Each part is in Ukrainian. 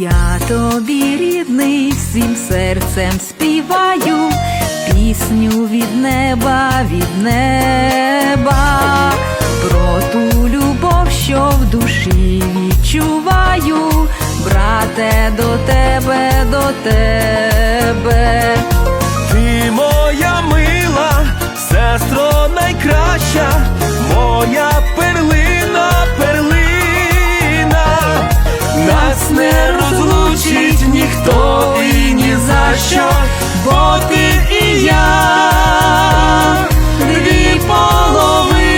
Я тобі рідний, всім серцем співаю пісню від неба, від неба, про ту любов, що в душі відчуваю, брате, до тебе, до тебе. Бо ти і я, дві половини.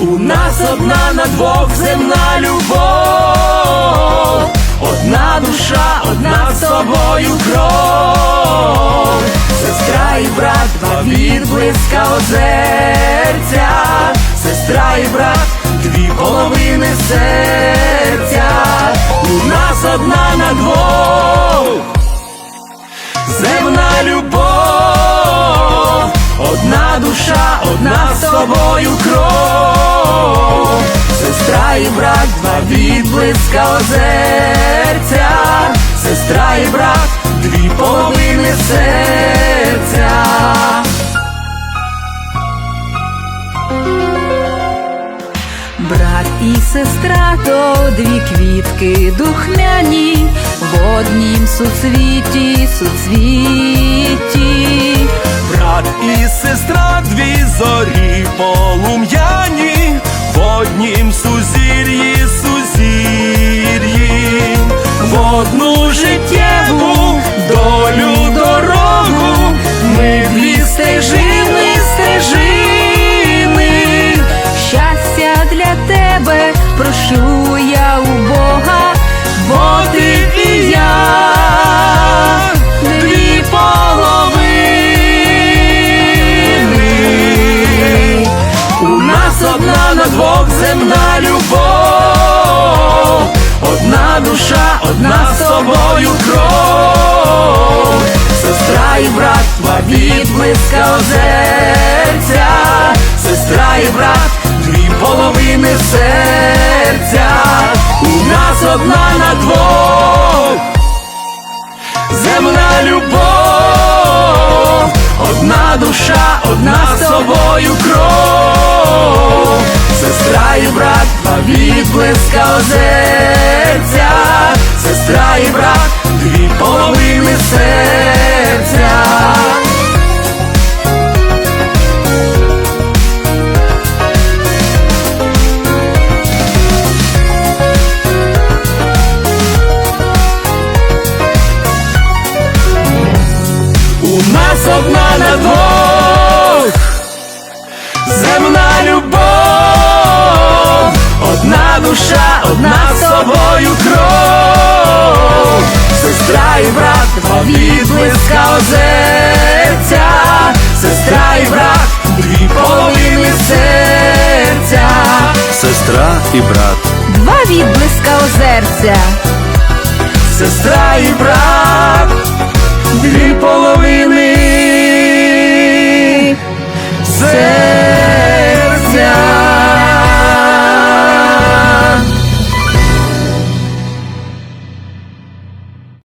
У нас одна на двох земна любов, одна душа, одна з собою кров, сестра і брат, два відблиска озерця, одна на двох. Земна любов, одна душа, одна з тобою кров, сестра і брат, два відблиска озерця, сестра і брат, Брат і сестра то дві квітки духмяні в однім суцвіті, суцвіті. Брат і сестра, дві зорі полум'яні, в однім сузір'ї, прошу я у Бога, Бо ти і я, дві половини. У нас одна на двох земна любов, одна душа, одна з собою кров, сестра і брат, два відблиска озерця, сестра і брат, половини серця, у нас одна на двох. Земна любов, одна душа, одна з собою кров, сестра і брат, два відблиска озерця, нас одна на двох, земна любов, одна душа, одна з собою кров, сестра і брат, два відблиска озерця, сестра і брат, дві половини серця, сестра і брат, два відблиска озерця. сестра і брат, дві половини